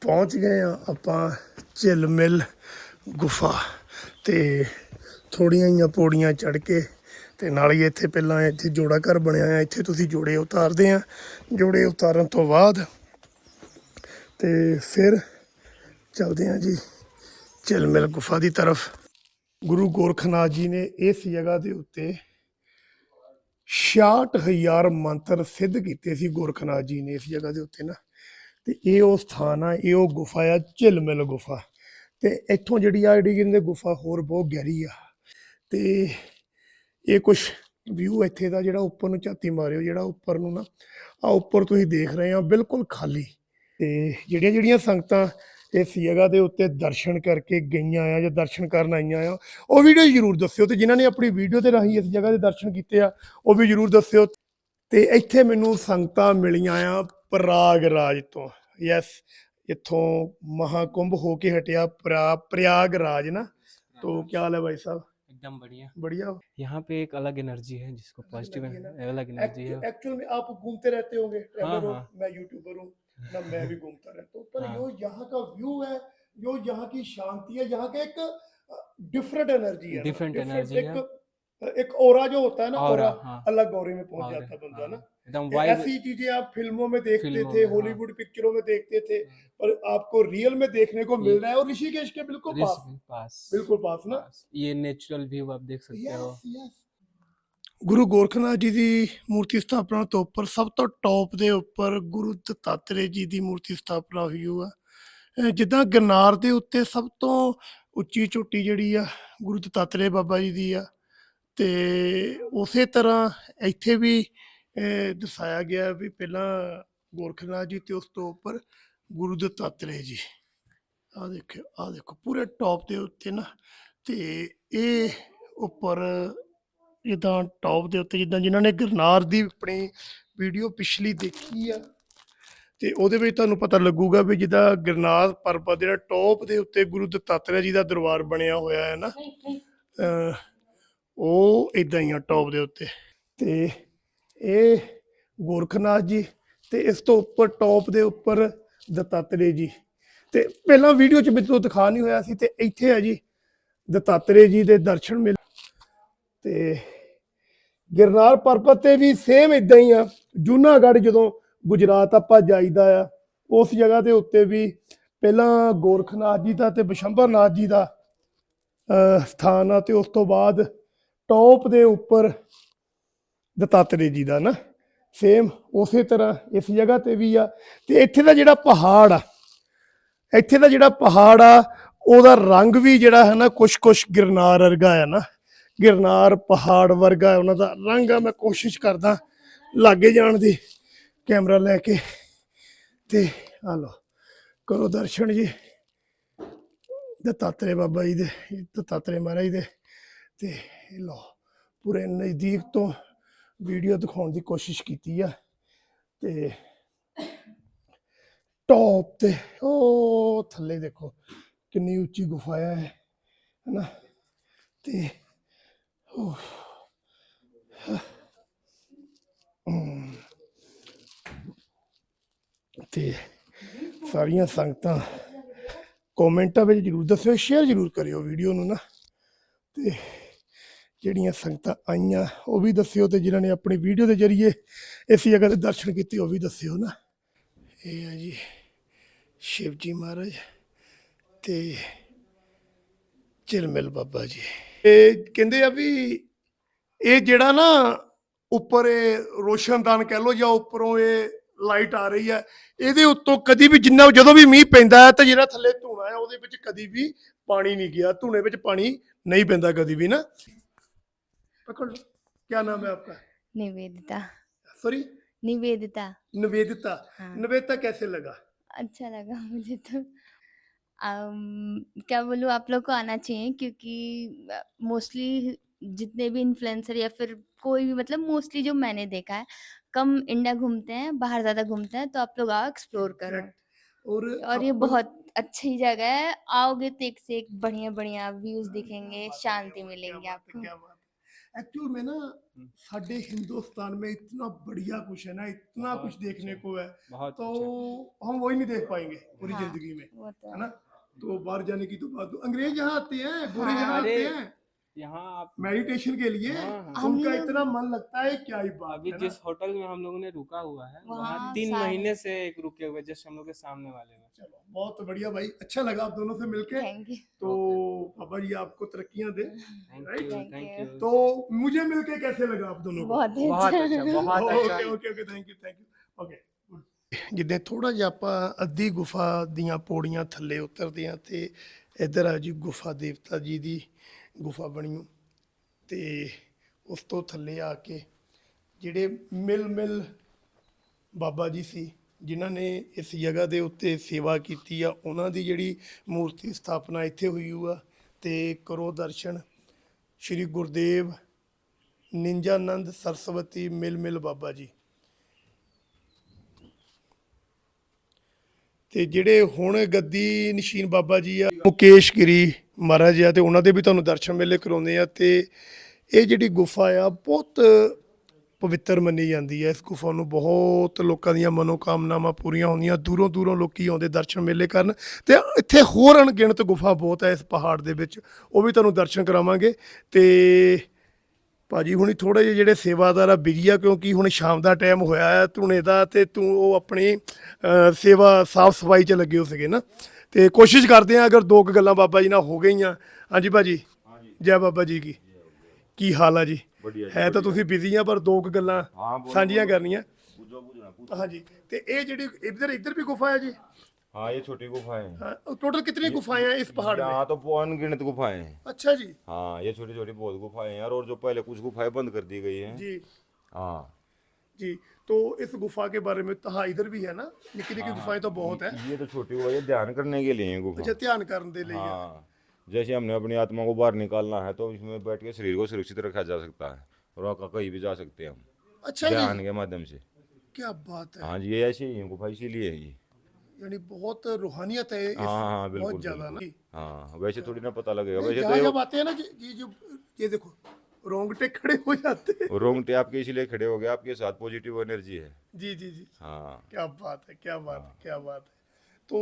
ਪਹੁੰਚ ਗਏ ਆ ਆਪਾਂ ਝਿਲਮਿਲ ਗੁਫਾ ਤੇ ਥੋੜੀਆਂ ਜਿਹੀਆਂ ਪੌੜੀਆਂ ਚੜ ਕੇ ਤੇ ਨਾਲ ਹੀ ਇੱਥੇ ਪਹਿਲਾਂ ਇੱਥੇ ਜੋੜਾ ਘਰ ਬਣਿਆ ਆ ਇੱਥੇ ਤੁਸੀਂ ਜੋੜੇ ਉਤਾਰਦੇ ਆ। ਜੋੜੇ ਉਤਾਰਨ ਤੋਂ ਬਾਅਦ ਤੇ ਫਿਰ ਚੱਲਦੇ ਆ ਜੀ ਝਿਲਮਿਲ ਗੁਫਾ ਦੀ ਤਰਫ। ਗੁਰੂ ਗੋਰਖਨਾਥ ਜੀ ਨੇ ਇਸ ਜਗ੍ਹਾ ਦੇ ਉੱਤੇ 66000 ਮੰਤਰ ਸਿੱਧ ਕੀਤੇ ਸੀ ਗੋਰਖਨਾਥ ਜੀ ਨੇ ਇਸ ਜਗ੍ਹਾ ਦੇ ਉੱਤੇ ਨਾ। ਤੇ ਇਹ ਉਹ ਸਥਾਨ ਆ, ਇਹ ਉਹ ਗੁਫਾ ਆ ਝਿਲਮਿਲ ਗੁਫਾ। ਤੇ ਇੱਥੋਂ ਜਿਹੜੀ ਆ ਜਿਹੜੀ ਕਹਿੰਦੇ ਗੁਫਾ ਹੋਰ ਬਹੁਤ ਗਹਿਰੀ ਆ। ਤੇ ਇਹ ਕੁਝ ਵਿਊ ਇੱਥੇ ਦਾ ਜਿਹੜਾ ਉੱਪਰ ਨੂੰ ਝਾਤੀ ਮਾਰਿਓ, ਜਿਹੜਾ ਉੱਪਰ ਨੂੰ ਨਾ ਆ ਉੱਪਰ ਤੁਸੀਂ ਦੇਖ ਰਹੇ ਹੋ ਬਿਲਕੁਲ ਖਾਲੀ। ਤੇ ਜਿਹੜੀਆਂ ਜਿਹੜੀਆਂ ਸੰਗਤਾਂ ਇਸ ਜਗ੍ਹਾ ਦੇ ਉੱਤੇ ਦਰਸ਼ਨ ਕਰਕੇ ਗਈਆਂ ਆ ਜਾਂ ਦਰਸ਼ਨ ਕਰਨ ਆਈਆਂ ਆ, ਉਹ ਵੀਡੀਓ ਜ਼ਰੂਰ ਦੱਸਿਓ ਤੇ ਜਿਨ੍ਹਾਂ ਨੇ ਆਪਣੀ ਵੀਡੀਓ ਦੇ ਰਾਹੀਂ ਇਸ ਜਗ੍ਹਾ ਦੇ ਦਰਸ਼ਨ ਕੀਤੇ ਆ, ਉਹ ਵੀ ਜ਼ਰੂਰ ਦੱਸਿਓ। ਤੇ ਇੱਥੇ ਮੈਨੂੰ ਸੰਗਤਾਂ ਮਿਲੀਆਂ ਆ ਪ੍ਰਾਗ ਰਾਜ ਤੋਂ। ਯੈਸ ਇੱਥੋਂ ਮਹਾਕੁੰਭ ਹੋ ਕੇ ਹਟਿਆ ਪ੍ਰਾ- ਪ੍ਰਯਾਗਰਾਜ ਨਾ तो क्या हाल है भाई साहब एकदम बढ़िया बढ़िया हो? यहाँ पे एक अलग एनर्जी है जिसको पॉजिटिव अलग है ना? अलग एनर्जी है एक्चुअल में आप घूमते रहते होंगे ट्रैवलर हो हाँ। मैं यूट्यूबर हूँ ना मैं भी घूमता रहता हूँ पर हाँ। जो यहाँ का व्यू है जो यहाँ की शांति है यहाँ का एक डिफरेंट एनर्जी है ना, Different different energy एक, एक ओरा जो होता है ना Aura, ओरा हाँ। अलग ओरे में पहुंच और जाता है बंदा हाँ, ना एकदम ये वाइब ऐसी चीजें आप फिल्मों में देखते फिल्मों थे में, हाँ। हॉलीवुड पिक्चरों में देखते थे पर आपको रियल में देखने को मिल ये- रहा है और ऋषिकेश के बिल्कुल पास पास बिल्कुल पास ना पास। ये नेचुरल व्यू आप देख सकते हो ਯੈਸ ਯੈਸ ਗੁਰੂ ਗੋਰਖਨਾਥ ਜੀ ਦੀ ਮੂਰਤੀ ਸਥਾਪਨਾ ਤੋਂ ਉੱਪਰ ਸਭ ਤੋਂ ਟੌਪ ਦੇ ਉੱਪਰ ਗੁਰੂ ਦਤਾਤਰੇ ਜੀ ਦੀ ਮੂਰਤੀ ਸਥਾਪਨਾ ਹੋਈ ਹੋਈ ਆ ਅਹ ਜਿੱਦਾਂ ਗਰਨਾਰ ਦੇ ਉੱਤੇ ਸਭ ਤੋਂ ਉੱਚੀ ਚੋਟੀ ਜਿਹੜੀ ਆ ਗੁਰੂ ਦਤਾਤਰੇ ਬਾਬਾ ਜੀ ਦੀ ਆ ਤੇ ਉਸੇ ਤਰ੍ਹਾਂ ਇੱਥੇ ਵੀ ਅਹ ਦਰਸਾਇਆ ਗਿਆ ਵੀ ਪਹਿਲਾਂ ਗੋਰਖਨਾਥ ਜੀ ਤੇ ਉਸ ਤੋਂ ਉੱਪਰ ਗੁਰੂ ਦਤਾਤਰੇ ਜੀ। ਆ ਦੇਖਿਓ ਆ ਦੇਖੋ ਪੂਰੇ ਟੌਪ ਦੇ ਉੱਤੇ ਨਾ ਤੇ ਇਹ ਉੱਪਰ ਜਿੱਦਾਂ ਟੌਪ ਦੇ ਉੱਤੇ ਜਿੱਦਾਂ ਜਿਨ੍ਹਾਂ ਨੇ ਗਿਰਨਾਰ ਦੀ ਆਪਣੀ ਵੀਡੀਓ ਪਿਛਲੀ ਦੇਖੀ ਆ ਤੇ ਉਹਦੇ ਵਿੱਚ ਤੁਹਾਨੂੰ ਪਤਾ ਲੱਗੂਗਾ ਵੀ ਜਿੱਦਾਂ ਗਿਰਨਾਰ ਪਰਬਤ ਜਿਹੜਾ ਟੌਪ ਦੇ ਉੱਤੇ ਗੁਰੂ ਦਤਾਤਰੇਆ ਜੀ ਦਾ ਦਰਬਾਰ ਬਣਿਆ ਹੋਇਆ ਹੈ ਨਾ ਉਹ ਇਦਾਂ ਹੀ ਆ ਟੌਪ ਦੇ ਉੱਤੇ। ਤੇ ਇਹ ਗੋਰਖਨਾਥ ਜੀ ਤੇ ਇਸ ਤੋਂ ਉੱਪਰ ਟੌਪ ਦੇ ਉੱਪਰ ਦਤਾਤਰੇയ ਜੀ। ਤੇ ਪਹਿਲਾਂ ਵੀਡੀਓ 'ਚ ਮੈਨੂੰ ਦਿਖਾ ਨਹੀਂ ਹੋਇਆ ਸੀ ਤੇ ਇੱਥੇ ਆ ਜੀ ਦਤਾਤਰੇయ ਜੀ ਦੇ ਦਰਸ਼ਨ ਮਿਲ। ਤੇ ਗਿਰਨਾਰ ਪਰਬਤ ਤੇ ਵੀ ਸੇਮ ਇਦਾਂ ਹੀ ਆ। ਜੂਨਾਗੜ੍ਹ ਜਦੋਂ ਗੁਜਰਾਤ ਆਪਾਂ ਜਾਈਦਾ ਆ ਉਸ ਜਗ੍ਹਾ ਦੇ ਉੱਤੇ ਵੀ ਪਹਿਲਾਂ ਗੋਰਖਨਾਥ ਜੀ ਦਾ ਤੇ ਬਿਸ਼ੰਬਰਨਾਥ ਜੀ ਦਾ ਅਹ, ਸਥਾਨ ਆ ਤੇ ਉਸ ਤੋਂ ਬਾਅਦ ਟੌਪ ਦੇ ਉੱਪਰ ਦਤਾਤਰੇ ਜੀ ਦਾ ਨਾ। ਸੇਮ ਉਸੇ ਤਰ੍ਹਾਂ ਇਸ ਜਗ੍ਹਾ ਤੇ ਵੀ ਆ। ਤੇ ਇੱਥੇ ਦਾ ਜਿਹੜਾ ਪਹਾੜ ਆ, ਇੱਥੇ ਦਾ ਜਿਹੜਾ ਪਹਾੜ ਆ, ਉਹਦਾ ਰੰਗ ਵੀ ਜਿਹੜਾ ਹੈ ਨਾ ਕੁਛ ਕੁਛ ਗਿਰਨਾਰ ਵਰਗਾ ਆ ਨਾ। ਗਿਰਨਾਰ ਪਹਾੜ ਵਰਗਾ ਉਹਨਾਂ ਦਾ ਰੰਗ ਆ, ਮੈਂ ਕੋਸ਼ਿਸ਼ ਕਰਦਾ ਲਾਗੇ ਜਾਣ ਦੀ। ਕੈਮਰਾ ਲੈ ਕੇ ਤੇ ਆ ਲਓ, ਕਰੋ ਦਰਸ਼ਨ ਜੀ। ਦਤਾਤਰੇ ਬਾਬਾ ਜੀ ਦੇ ਦਤਾਤਰੇ ਮਹਾਰਾਜ ਦੇ। ਤੇ ਇਹ ਲਓ, ਪੂਰੇ ਨਜ਼ਦੀਕ ਤੋਂ ਵੀਡੀਓ ਦਿਖਾਉਣ ਦੀ ਕੋਸ਼ਿਸ਼ ਕੀਤੀ ਆ ਤੇ ਟੌਪ ਤੇ ਉਹ ਥੱਲੇ ਦੇਖੋ ਕਿੰਨੀ ਉੱਚੀ ਗੁਫਾ ਹੈ ਹੈਨਾ? ਤੇ ਉਹ ਹਮ, ਤੇ ਸਾਰੀਆਂ ਸੰਗਤਾਂ ਕਮੈਂਟਾਂ ਵਿੱਚ ਜਰੂਰ ਦੱਸਿਓ ਸ਼ੇਅਰ ਜਰੂਰ ਕਰਿਓ ਵੀਡੀਓ ਨੂੰ ਨਾ। ਤੇ ਜਿਹੜੀਆਂ ਸੰਗਤਾਂ ਆਈਆਂ, ਉਹ ਵੀ ਦੱਸਿਓ ਤੇ ਜਿਨ੍ਹਾਂ ਨੇ ਆਪਣੀ ਵੀਡੀਓ ਦੇ ਜ਼ਰੀਏ ਇਸ ਜਗ੍ਹਾ ਦੇ ਦਰਸ਼ਨ ਕੀਤੇ, ਉਹ ਵੀ ਦੱਸਿਓ ਨਾ। ਇਹ ਆ ਜੀ ਸ਼ਿਵ ਜੀ ਮਹਾਰਾਜ ਤੇ ਚਿਰਮਿਲ ਬਾਬਾ ਜੀ। ਇਹ ਕਹਿੰਦੇ ਆ ਵੀ ਇਹ ਜਿਹੜਾ ਨਾ ਉੱਪਰ ਇਹ ਰੋਸ਼ਨਦਾਨ ਕਹਿ ਲੋ ਜਾਂ ਉੱਪਰੋਂ ਇਹ ਲਾਈਟ ਆ ਰਹੀ ਹੈ, ਇਹਦੇ ਉੱਤੋਂ ਕਦੀ ਵੀ ਜਿੰਨਾ ਜਦੋਂ ਵੀ ਮੀਂਹ ਪੈਂਦਾ ਹੈ ਤਾਂ ਜਿਹੜਾ ਥੱਲੇ ਧੂਣਾ ਹੈ, ਉਹਦੇ ਵਿੱਚ ਕਦੀ ਵੀ ਪਾਣੀ ਨਹੀਂ ਗਿਆ, ਧੂਣੇ ਵਿੱਚ ਪਾਣੀ ਨਹੀਂ ਪੈਂਦਾ ਕਦੀ ਵੀ ਨਾ। पकड़ लो। क्या नाम है आपका? निवेदिता। सॉरी निवेदिता। निवेदिता। हाँ। निवेदिता कैसे लगा? अच्छा लगा मुझे तो। अम, क्या बोलूँ आप लोग को आना चाहिए क्योंकि मोस्टली जितने भी इन्फ्लुएंसर या फिर कोई भी मतलब मोस्टली जो मैंने देखा है कम इंडिया घूमते हैं बाहर ज़्यादा घूमते हैं तो आप लोग आओ एक्सप्लोर करो। और और ये बहुत अच्छी जगह है। आओगे तो एक से एक बढ़िया बढ़िया व्यूज़ दिखेंगे शांति मिलेंगी आपको। एक्चुअल में ना साडे हिंदुस्तान में इतना बढ़िया कुछ है ना इतना बहुत कुछ देखने अच्छा। को है बहुत तो अच्छा हम वही नहीं देख पाएंगे पूरी हाँ, जिंदगी में वो तो है ना तो बाहर जाने की तो बात अंग्रेज यहाँ आते हैं गोरे हाँ। यहाँ आते अरे, हैं यहाँ आप मेडिटेशन के लिए हाँ, हाँ। हम उनका लोग- इतना मन लगता है क्या ही बात अभी है ना? जिस होटल में हम लोगों ने रुका हुआ है वहाँ वहाँ तीन सारे- महीने से एक रुके हुए जस्ट हम लोग के सामने वाले में चलो बहुत बढ़िया भाई अच्छा लगा आप दोनों से मिलके थैंक यू तो बाबा जी आपको तरक्कियां दे thank Right? You Thank thank you. You तो मुझे मिलके कैसे लगा आप दोनों को बहुत ही बहुत अच्छा अच्छा बहुत ਓਕੇ अच्छा okay okay thank you thank you okay ਜਿੱਦਾਂ ਥੋੜਾ ਜਿਹਾ ਆਪਾਂ ਅੱਧੀ ਗੁਫਾ ਦੀਆਂ ਪੌੜੀਆਂ ਥੱਲੇ ਉਤਰਦੇ ਆ ਤੇ ਇੱਧਰ ਆ ਜੀ ਗੁਫਾ ਦੇਵਤਾ ਜੀ ਦੀ ਗੁਫਾ ਬਣੀ ਹੋਈ ਤੇ ਉਸ ਤੋਂ ਥੱਲੇ ਆ ਕੇ ਜਿਹੜੇ ਮਿਲ ਮਿਲ ਬਾਬਾ ਜੀ ਸੀ, ਜਿਨ੍ਹਾਂ ਨੇ ਇਸ ਜਗ੍ਹਾ ਦੇ ਉੱਤੇ ਸੇਵਾ ਕੀਤੀ ਆ, ਉਹਨਾਂ ਦੀ ਜਿਹੜੀ ਮੂਰਤੀ ਸਥਾਪਨਾ ਇੱਥੇ ਹੋਈ ਹੋਈ ਆ ਤੇ ਕਰੋ ਦਰਸ਼ਨ। ਸ਼੍ਰੀ ਗੁਰਦੇਵ ਨਿੰਜਾਨੰਦ ਸਰਸਵਤੀ ਮਿਲ ਮਿਲ ਬਾਬਾ ਜੀ। ਤੇ ਜਿਹੜੇ ਹੁਣ ਗੱਦੀ ਨਸ਼ੀਨ ਬਾਬਾ ਜੀ ਆ ਮੁਕੇਸ਼ ਗਿਰੀ ਮਹਾਰਾਜ ਆ ਤੇ ਉਹਨਾਂ ਦੇ ਵੀ ਤੁਹਾਨੂੰ ਦਰਸ਼ਨ ਮੇਲੇ ਕਰਾਉਂਦੇ ਆ ਤੇ ਇਹ ਜਿਹੜੀ ਗੁਫਾ ਆ, ਬਹੁਤ ਪਵਿੱਤਰ ਮੰਨੀ ਜਾਂਦੀ ਹੈ ਇਸ ਗੁਫਾ ਨੂੰ ਬਹੁਤ ਲੋਕਾਂ ਦੀਆਂ ਮਨੋਕਾਮਨਾਵਾਂ ਪੂਰੀਆਂ ਹੁੰਦੀਆਂ, ਦੂਰੋਂ ਦੂਰੋਂ ਲੋਕੀ ਆਉਂਦੇ ਦਰਸ਼ਨ ਮੇਲੇ ਕਰਨ ਤੇ ਇੱਥੇ ਹੋਰ ਅਣਗਿਣਤ ਗੁਫਾ ਬਹੁਤ ਹੈ ਇਸ ਪਹਾੜ ਦੇ ਵਿੱਚ, ਉਹ ਵੀ ਤੁਹਾਨੂੰ ਦਰਸ਼ਨ ਕਰਾਵਾਂਗੇ। ਤੇ ਭਾਜੀ ਹੁਣੀ ਥੋੜੇ ਜਿਹੇ ਜਿਹੜੇ ਸੇਵਾਦਾਰ ਆ ਬਿਜ਼ੀ ਆ, ਕਿਉਂਕਿ ਹੁਣ ਸ਼ਾਮ ਦਾ ਟਾਈਮ ਹੋਇਆ ਹੈ ਧੂਣੇ ਦਾ ਤੇ ਤੂੰ ਉਹ ਆਪਣੀ ਸੇਵਾ ਸਾਫ਼ ਸਫ਼ਾਈ 'ਚ ਲੱਗੇ ਹੋ ਸਕੇ ਨਾ। ਤੇ ਕੋਸ਼ਿਸ਼ ਕਰਦੇ ਆ ਅਗਰ ਦੋ ਕੁ ਗੱਲਾਂ ਬਾਬਾ ਜੀ ਨਾਲ ਹੋ ਗਈਆਂ। ਹਾਂਜੀ ਭਾਜੀ। ਜੈ ਬਾਬਾ ਜੀ ਕੀ। ਕੀ ਹਾਲ ਆ ਜੀ? ਹੈ ਤਾਂ ਤੁਸੀਂ ਬਿਜ਼ੀ ਆ ਪਰ ਦੋ ਕੁ ਗੱਲਾਂ ਸਾਂਝੀਆਂ ਕਰਨੀਆਂ। ਹਾਂਜੀ। ਤੇ ਇਹ ਜਿਹੜੀ ਇੱਧਰ ਇੱਧਰ ਵੀ ਗੁਫਾ ਹੈ ਜੀ हाँ ये छोटी गुफाएं हैं हाँ, टोटल कितनी गुफाएं हैं इस पहाड़ में यहाँ तो अनगिनत गुफाएं हैं अच्छा जी हाँ ये छोटी छोटी बहुत गुफाएं हैं और जो पहले कुछ गुफाएं बंद कर दी गई हैं जी हाँ जी तो इस गुफा के बारे में तो हाँ इधर भी है ना निक्की निक्की गुफाएँ तो बहुत है। ये तो छोटी हुआ ये ध्यान करने के लिए है गुफा। अच्छा ध्यान करने दे लिए। हाँ जैसे हमने अपनी आत्मा को बाहर निकालना है तो इसमें बैठ के शरीर को सुरक्षित रखा जा सकता है और वहाँ कहीं भी जा सकते हैं हम अच्छा जी। ध्यान के माध्यम से। क्या बात है। हाँ जी ये ऐसे ही है गुफा इसीलिए है ये। यानी बहुत रूहानियत है इस हाँ हाँ बहुत बिल्कुल ज़्यादा ना। बिल्कुल। हाँ वैसे थोड़ी ना पता लगेगा वैसे तो जब आते हैं ना ये ये जो ये देखो रोंगटे खड़े हो जाते हैं ये रोंगटे आपके इसीलिए खड़े हो गए आपके साथ पॉजिटिव एनर्जी है जी जी जी हाँ क्या बात है क्या बात है क्या बात है तो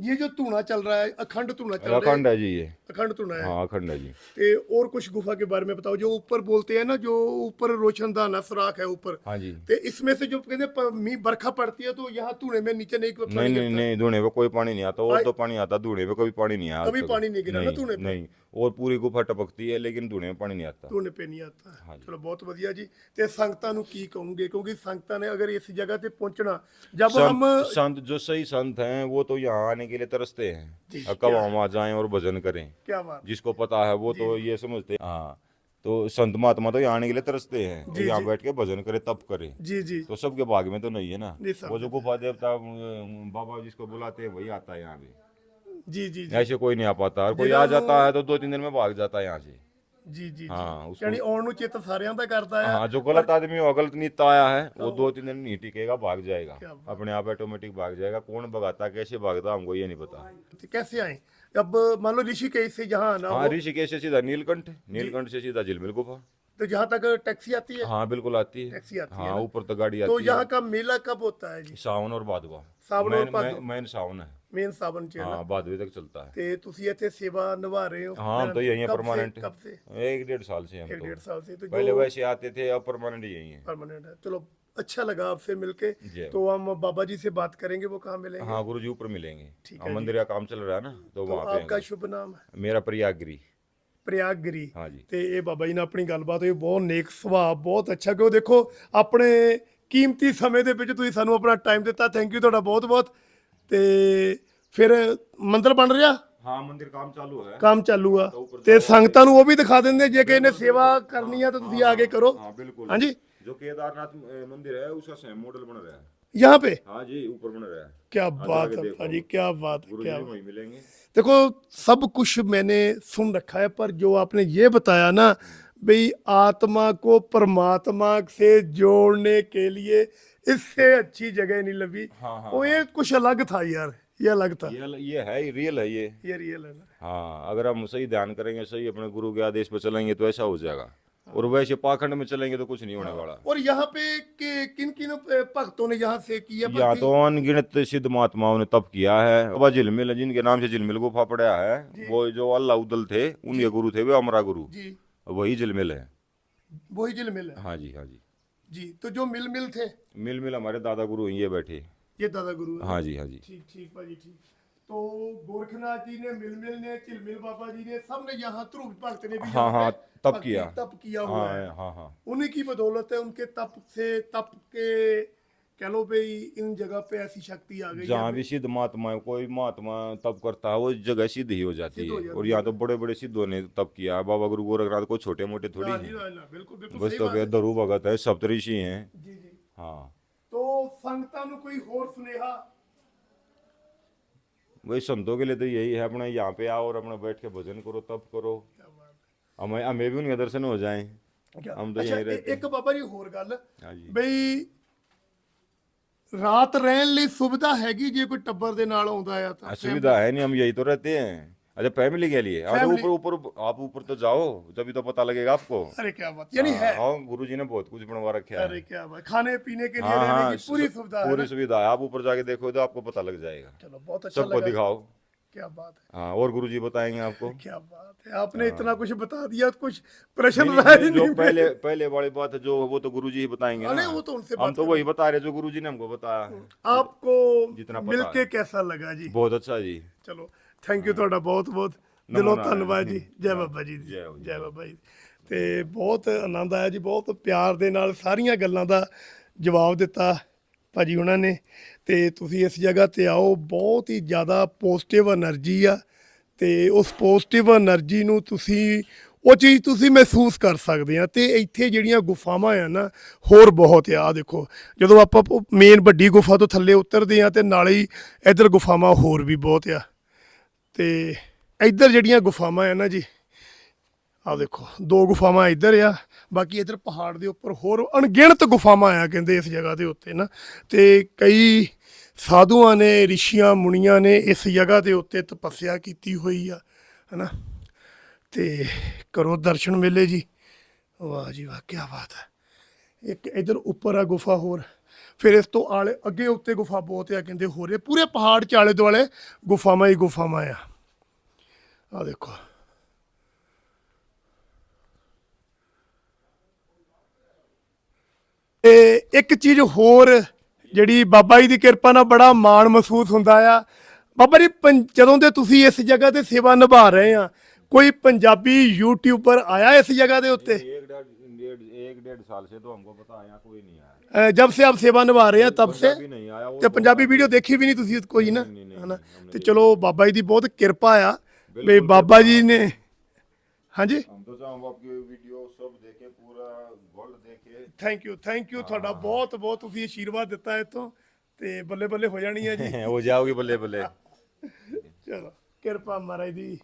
ये जो धूना चल रहा है अखंड धूना चल रहा अखंड है है जी ये अखंड धूना है हाँ अखंड है जी ते और कुछ गुफा के बारे में बताओ जो ऊपर बोलते हैं ना जो ऊपर रोशनदान है सुराख है ऊपर हाँ जी ते इसमें से जो कहते हैं प- मी बरखा पड़ती है तो यहाँ धूने में नीचे नहीं पानी नहीं नहीं गिरता। नहीं धूने पे कोई पानी नहीं आता और आई- तो पानी आता धूने पे कभी पानी नहीं आया आज कभी तक। पानी नहीं गिरा ना धूने पे? नहीं और पूरी गुफा टपकती है लेकिन धूने में पानी नहीं आता ਧੂਣੇ पे नहीं आता हाँ जी। ਚਲੋ ਬਹੁਤ ਵਧੀਆ ਜੀ ਤੇ ਸੰਗਤਾਂ ਨੂੰ ਕੀ ਕਹੋਗੇ ਕਿਉਂਕਿ ਸੰਗਤਾਂ ਨੇ ਅਗਰ ਇਸ ਜਗ੍ਹਾ ਤੇ ਪਹੁੰਚਣਾ जब हम संत संत जो सही संत हैं वो तो यहाँ आने के लिए तरसते हैं। कब हम आ जाएँ और भजन करें? क्या बात। जिसको पता है वो तो ये समझते हैं। हाँ तो संत महात्मा तो यहाँ आने के लिए तरसते हैं। यहाँ बैठ के भजन करे तप करे। जी जी। तो सबके भाग में तो नहीं है ना? वो जो गुफा देवता बाबा जिसको बुलाते हैं वही आता है यहाँ पे। जी जी जी। ऐसे कोई नहीं आ पाता। और कोई आ जाता है तो दो तीन दिन में भाग जाता है यहाँ से। ਜੀ ਜੀ हाँ उसको ਯਾਨੀ ਆਉਣ ਨੂੰ ਚਿੱਤ ਸਾਰਿਆਂ ਦਾ ਕਰਦਾ ਹੈ हाँ जो गलत आदमी हो गलत नीता आया है वो दो तीन दिन नहीं टिकेगा भाग जाएगा क्या बात। अपने आप ऑटोमेटिक भाग जाएगा कौन भगाता कैसे भागता हमको ये नहीं पता तो कैसे आए अब मान लो ऋषिकेश से जहाँ आना हाँ हो ऋषिकेश से सीधा नीलकंठ नीलकंठ से सीधा झिलमिल गुफा तो जहाँ तक टैक्सी आती है हाँ बिल्कुल आती है टैक्सी आती है हाँ ना? ऊपर तक गाड़ी तो आती है यहाँ का मेला कब होता है जी सावन और भादवा सावन और main- Bhadwa. Main- main Sawan है ਮੇਨ ਸਾਵਨ ਚ ਹੈ ਨਾ हाँ भादवे तक चलता है ਤੇ ਤੁਸੀਂ ਇੱਥੇ ਸੇਵਾ ਨਿਭਾ ਰਹੇ ਹੋ हाँ हम तो यही है कब से- परमानेंट कब से एक डेढ़ साल से हम एक डेढ़ तो साल से तो पहले जो वैसे आते थे अब परमानेंट यही है परमानेंट है चलो अच्छा लगा आपसे मिलके जी। तो हम बाबा जी से बात करेंगे वो कहाँ मिलेंगे हाँ गुरु जी ऊपर मिलेंगे ठीक हाँ, है जी। मंदिर का काम चल रहा है ना तो तो वहाँ पे आपका हैं। शुभ नाम है मेरा प्रयागगिरी ਪ੍ਰਿਆਗਰੀ हाँ जी ਤੇ ਇਹ ਬਾਬਾ ਜੀ ਨਾਲ ਆਪਣੀ ਗੱਲਬਾਤ ਹੋਈ ਬਹੁਤ ਨੇਕ ਸੁਭਾਅ ਬਹੁਤ ਅੱਛਾ ਕਿ ਉਹ ਦੇਖੋ ਆਪਣੇ ਕੀਮਤੀ ਸਮੇਂ ਦੇ ਵਿੱਚ ਤੁਸੀਂ ਸਾਨੂੰ ਆਪਣਾ ਟਾਈਮ ਦਿੱਤਾ ਥੈਂਕ ਯੂ ਤੁਹਾਡਾ ਬਹੁਤ ਬਹੁਤ ਤੇ ਫਿਰ ਮੰਦਿਰ ਬਣ ਰਿਹਾ हाँ मंदिर काम चालू है ਕੰਮ ਚਾਲੂ ਆ ਤੇ ਸੰਗਤਾਂ ਨੂੰ ਉਹ ਵੀ ਦਿਖਾ ਦਿੰਦੇ ਜੇ ਕਿਸੇ ਨੇ ਸੇਵਾ ਕਰਨੀ ਆ ਤਾਂ ਤੁਸੀਂ ਆ ਕੇ ਕਰੋ हाँ बिल्कुल हाँ जी जो केदारनाथ अ, मंदिर है उसका सेम मॉडल बन रहा है यहाँ पे? हाँ जी ऊपर बन रहा है। क्या हाँ, बात है। भाजी क्या बात है क्या मिलेंगे। देखो सब कुछ मैंने सुन रखा है पर जो आपने ये बताया ना भाई आत्मा को परमात्मा से जोड़ने के लिए इससे अच्छी जगह नहीं लगी। हाँ हाँ वो ये कुछ अलग था यार ये अलग था। ये ये है रियल है ये। ये रियल है ना। हाँ अगर हम सही ध्यान करेंगे सही अपने गुरु के आदेश पर चलेंगे तो ऐसा हो जाएगा। और वैसे पाखंड में चलेंगे तो कुछ नहीं होने वाला और यहाँ पे कि, किन किन भक्तों ने यहाँ से किया यहाँ तो अनगिनत सिद्ध महात्माओं ने तप किया है बाबा झिलमिल जिनके नाम से झिलमिल गुफा पड़ा है वो जो अल्लाह उदल थे उनके गुरु थे वे अमरा गुरु जी वही झिलमिल है वही जिल मिल है हाँ जी हाँ जी जी तो जो मिल मिल थे मिल मिल हमारे दादा गुरु हैं, ये बैठे ये दादा गुरु है हाँ जी हाँ जी ठीक ठीक भाजी ठीक तो गोरखनाथ जी ने मिलमिल ने चिलमिल बाबा जी ने सब ने यहाँ ध्रुव भक्त ने भी हाँ यहाँ हाँ पे तप भक्ति किया तप किया हुआ है हाँ हाँ हाँ उन्हीं की बदौलत है उनके तप से तप के कह लो भाई इन जगह पे ऐसी शक्ति आ गई जहाँ है भी सिद्ध महात्मा है कोई महात्मा तप करता है वो जगह सिद्ध ही हो जाती सिद्ध हो है जाती और यहाँ तो बड़े बड़े सिद्धों ने तप किया है बाबा गुरु गोरखनाथ को छोटे मोटे थोड़ी ना जी, हैं ना, ना, बिल्कुल बिल्कुल बस सही तो बात वे है। धरु भगत है सप्तऋषि हैं जी जी हाँ तो ਸੰਗਤਾਂ ਨੂੰ ਕੋਈ ਹੋਰ ਸੁਨੇਹਾ वही संतों के लिए तो यही है अपना यहाँ पे आओ और अपना बैठ के भजन करो तप करो हमें हमें भी उनके दर्शन हो जाएं हम तो ਅੱਛਾ यहीं ਇਹ- रहते हैं ਇੱਕ ਬਾਬਾ ਜੀ ਹੋਰ ਗੱਲ हाँ जी ਬਈ ਰਾਤ ਰਹਿਣ ਲਈ ਸੁਵਿਧਾ ਹੈਗੀ ਜੇ ਕੋਈ ਟੱਬਰ ਦੇ ਨਾਲ ਆਉਂਦਾ ਆ ਤਾਂ असुविधा है नहीं हम यही तो रहते हैं अच्छा फैमिली के लिए। अरे Family- ऊपर ऊपर आप ऊपर तो जाओ तभी तो पता लगेगा आपको। अरे क्या बात यानी है हाँ। गुरु जी ने बहुत कुछ बनवा रखा है। अरे है क्या बात खाने पीने के लिए हाँ रहने हाँ की पूरी स- सुविधा है पूरी ना? सुविधा है। आप ऊपर जाके देखो तो आपको पता लग जाएगा। चलो बहुत अच्छा सबको लगा। दिखाओ। क्या बात है। हाँ और गुरु जी बताएँगे आपको। क्या बात है आपने इतना कुछ बता दिया कुछ प्रश्न नहीं, रहा ही जो नहीं पहले पहले वाली बात है जो वो तो गुरु जी ही बताएँगे अरे ना वो तो उनसे हम बात तो वही बता रहे जो गुरु जी ने हमको बताया आपको जितना पता मिलके कैसा लगा जी? बहुत अच्छा जी। ਚਲੋ ਥੈਂਕ ਯੂ ਤੁਹਾਡਾ ਬਹੁਤ ਬਹੁਤ। ਦਿਲੋਂ ਧੰਨਵਾਦ ਜੀ। ਜੈ ਬਾਬਾ ਜੀ ਦੀ। ਜੈ ਬਾਬਾ ਜੀ ਦੀ। ਤੇ ਬਹੁਤ ਆਨੰਦ ਆਇਆ ਜੀ ਬਹੁਤ ਪਿਆਰ ਦੇ ਨਾਲ ਸਾਰੀਆਂ ਗੱਲਾਂ ਦਾ ਜਵਾਬ ਦਿੱਤਾ ਭਾਜੀ ਉਹਨਾਂ ਨੇ। ਤੇ ਤੁਸੀਂ ਇਸ ਜਗ੍ਹਾ ਤੇ ਆਓ ਬਹੁਤ ਹੀ ਜ਼ਿਆਦਾ ਪੋਜ਼ਿਟਿਵ એનર્ਜੀ ਆ। ਤੇ ਉਸ ਪੋਜ਼ਿਟਿਵ એનર્ਜੀ ਨੂੰ ਤੁਸੀਂ ਉਹ ਚੀਜ਼ ਤੁਸੀਂ ਮਹਿਸੂਸ ਕਰ ਸਕਦੇ ਆ। ਤੇ ਇੱਥੇ ਜਿਹੜੀਆਂ ਗੁਫਾਵਾਂ ਆ ਨਾ ਹੋਰ ਬਹੁਤ ਆ। ਆਹ ਦੇਖੋ ਜਦੋਂ ਆਪਾਂ ਮੇਨ ਵੱਡੀ ਗੁਫਾ ਤੋਂ ਥੱਲੇ ਉਤਰਦੇ ਆ ਤੇ ਨਾਲੇ ਹੀ ਇੱਧਰ ਗੁਫਾਵਾਂ ਹੋਰ ਵੀ ਬਹੁਤ ਆ। ਤੇ ਇੱਧਰ ਜਿਹੜੀਆਂ ਗੁਫਾਵਾਂ ਆ ਨਾ ਜੀ, ਆਹ ਦੇਖੋ, ਦੋ ਗੁਫਾਵਾਂ ਇੱਧਰ ਆ, ਬਾਕੀ ਇੱਧਰ ਪਹਾੜ ਦੇ ਉੱਪਰ ਹੋਰ ਅਣਗਿਣਤ ਗੁਫਾਵਾਂ ਆ ਕਹਿੰਦੇ ਇਸ ਜਗ੍ਹਾ ਦੇ ਉੱਤੇ ਨਾ, ਤੇ ਕਈ ਸਾਧੂਆਂ ਨੇ, ਰਿਸ਼ੀਆਂ, ਮੁਨੀਆਂ ਨੇ ਇਸ ਜਗ੍ਹਾ ਦੇ ਉੱਤੇ ਤਪੱਸਿਆ ਕੀਤੀ ਹੋਈ ਆ, ਹਨਾ? ਤੇ ਕਰੋ ਦਰਸ਼ਨ ਮੇਲੇ ਜੀ। ਵਾਹ ਜੀ ਵਾਹ ਕੀ ਬਾਤ ਹੈ। ਇੱਕ ਇੱਧਰ ਉੱਪਰ ਆ ਗੁਫਾ ਹੋਰ। ਫਿਰ ਇਸ ਤੋਂ ਆਲੇ ਅੱਗੇ ਉੱਤੇ ਗੁਫਾ ਬਹੁਤ ਆ ਕਹਿੰਦੇ ਹੋ ਰਹੇ ਪੂਰੇ ਪਹਾੜ ਚ ਆਲੇ ਦੁਆਲੇ ਗੁਫਾਵਾਂ ਹੀ ਗੁਫਾਵਾਂ ਆ ਆ ਦੇਖੋ ਤੇ ਇੱਕ ਚੀਜ਼ ਹੋਰ ਜਿਹੜੀ ਬਾਬਾ ਜੀ ਦੀ ਕਿਰਪਾ ਨਾਲ ਬੜਾ ਮਾਣ ਮਹਿਸੂਸ ਹੁੰਦਾ ਆ ਬਾਬਾ ਜੀ ਪੰ- ਜਦੋਂ ਦੇ ਤੁਸੀਂ ਇਸ ਜਗ੍ਹਾ ਤੇ ਸੇਵਾ ਨਿਭਾ ਰਹੇ ਆ ਕੋਈ ਪੰਜਾਬੀ ਯੂਟਿਊਬਰ ਆਇਆ ਇਸ ਜਗ੍ਹਾ ਦੇ ਉੱਤੇ एक डेढ़ डेढ़ एक डेढ़ साल से तो हमको पता है यहाँ कोई नहीं आया ਅ, जब से आप सेवा निभा रहे हैं तब से पंजाबी नहीं आया वो ਤੇ ਪੰਜਾਬੀ ਵੀਡੀਓ ਦੇਖੀ ਵੀ ਨਹੀਂ ਤੁਸੀਂ ਕੋਈ ਨਾ ਨਹੀਂ, ਨਹੀਂ, ਹਨਾ ਨਹੀਂ, ਤੇ ਚਲੋ ਬਾਬਾ ਜੀ ਦੀ ਬਹੁਤ ਕਿਰਪਾ ਆ ਵੀ ਬਾਬਾ ਜੀ ਨੇ ਹਾਂਜੀ हम तो चाहूँगा आपकी वीडियो सब देखे पूरा गोल्ड देखे ਥੈਂਕ ਯੂ ਥੈਂਕ ਯੂ ਤੁਹਾਡਾ ਬਹੁਤ ਬਹੁਤ ਤੁਸੀਂ ਆਸ਼ੀਰਵਾਦ ਦਿੱਤਾ ਇਤੋਂ ਤੇ ਬੱਲੇ ਬੱਲੇ ਹੋ ਜਾਣੀ ਹੈ ਜੀ हो जाओगी बल्ले बल्ले ਚਲੋ ਕਿਰਪਾ ਮਹਾਰਾਜ ਦੀ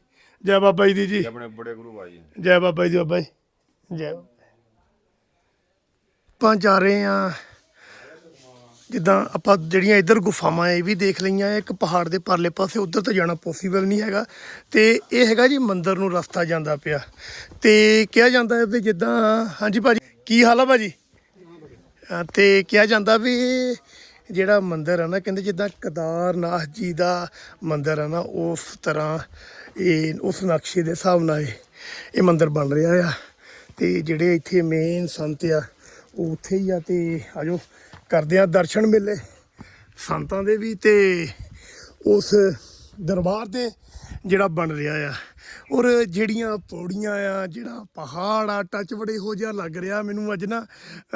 ਜੈ ਬਾਬਾ ਜੀ ਦੀ ਜੀ ये अपने बड़े गुरु भाई हैं ਜੈ ਬਾਬਾ ਜੀ ਬਾਬਾ ਜੀ ਜੈ ਬਾਬਾ। ਆਪਾਂ ਜਾ ਰਹੇ ਆ ਜਿੱਦਾਂ ਆਪਾਂ ਜਿਹੜੀਆਂ ਇੱਧਰ ਗੁਫਾਵਾਂ ਇਹ ਵੀ ਦੇਖ ਲਈਆਂ, ਇੱਕ ਪਹਾੜ ਦੇ ਪਰਲੇ ਪਾਸੇ ਉੱਧਰ ਤਾਂ ਜਾਣਾ ਪੋਸੀਬਲ ਨਹੀਂ ਹੈਗਾ। ਤੇ ਇਹ ਹੈਗਾ ਜੀ ਮੰਦਰ ਨੂੰ ਰਸਤਾ ਜਾਂਦਾ ਪਿਆ। ਤੇ ਕਿਹਾ ਜਾਂਦਾ ਹੈ ਵੀ ਜਿੱਦਾਂ, ਹਾਂਜੀ ਭਾਜੀ, ਕੀ ਹਾਲ ਆ ਭਾਜੀ? ਅਹ ਤੇ ਕਿਹਾ ਜਾਂਦਾ ਵੀ ਜਿਹੜਾ ਮੰਦਰ ਆ ਨਾ, ਕਹਿੰਦੇ ਜਿੱਦਾਂ ਕਦਾਰਨਾਥ ਜੀ ਦਾ ਮੰਦਰ ਆ ਨਾ, ਉਸ ਤਰ੍ਹਾਂ ਇਹ, ਉਸ ਨਕਸ਼ੇ ਦੇ ਹਿਸਾਬ ਨਾਲ ਇਹ ਮੰਦਰ ਬਣ ਰਿਹਾ ਆ। ਤੇ ਜਿਹੜੇ ਇੱਥੇ ਮੇਨ ਸੰਤ ਆ ਉਹ ਉੱਥੇ ਹੀ ਆ ਤੇ ਆਜੋ ਕਰਦੇ ਆ ਦਰਸ਼ਨ ਮੇਲੇ। ਸੰਤਾਂ ਦੇ ਵੀ ਤੇ ਉਸ ਦਰਬਾਰ ਦੇ ਜਿਹੜਾ ਬਣ ਰਿਹਾ ਆ। ਔਰ ਜਿਹੜੀਆਂ ਪੌੜੀਆਂ ਆ, ਜਿਹੜਾ ਪਹਾੜ ਆ ਟੱਚ ਬੜੇ ਹੋ ਜਿਹਾ ਲੱਗ ਰਿਹਾ ਮੈਨੂੰ ਅੱਜ ਨਾ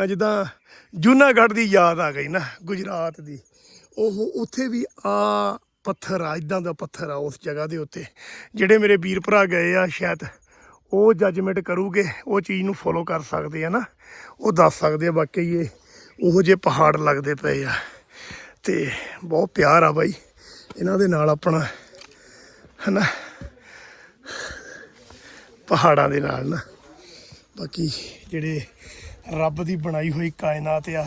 ਜਿੱਦਾਂ ਜੂਨਾਗੜ੍ਹ ਦੀ ਯਾਦ ਆ ਗਈ ਨਾ, ਗੁਜਰਾਤ ਦੀ। ਉਹ ਉੱਥੇ ਵੀ ਆ ਪੱਥਰ ਆ ਇਦਾਂ ਦਾ ਪੱਥਰ ਆ ਉਸ ਜਗ੍ਹਾ ਦੇ ਉੱਤੇ। ਜਿਹੜੇ ਮੇਰੇ ਵੀਰ ਭਰਾ ਗਏ ਆ ਸ਼ਾਇਦ ਉਹ ਜੱਜਮੈਂਟ ਕਰੂਗੇ, ਉਹ ਚੀਜ਼ ਨੂੰ ਫੋਲੋ ਕਰ ਸਕਦੇ ਆ ਨਾ, ਉਹ ਦੱਸ ਸਕਦੇ ਆ ਵਾਕਈ ਇਹ, ਉਹੋ ਜਿਹੇ ਪਹਾੜ ਲੱਗਦੇ ਪਏ ਆ। ਤੇ ਬਹੁਤ ਪਿਆਰ ਆ ਬਾਈ, ਇਹਨਾਂ ਦੇ ਨਾਲ ਆਪਣਾ, ਹਨਾ, ਪਹਾੜਾਂ ਦੇ ਨਾਲ ਨਾ। ਬਾਕੀ ਜਿਹੜੇ ਰੱਬ ਦੀ ਬਣਾਈ ਹੋਈ ਕਾਇਨਾਤ ਆ,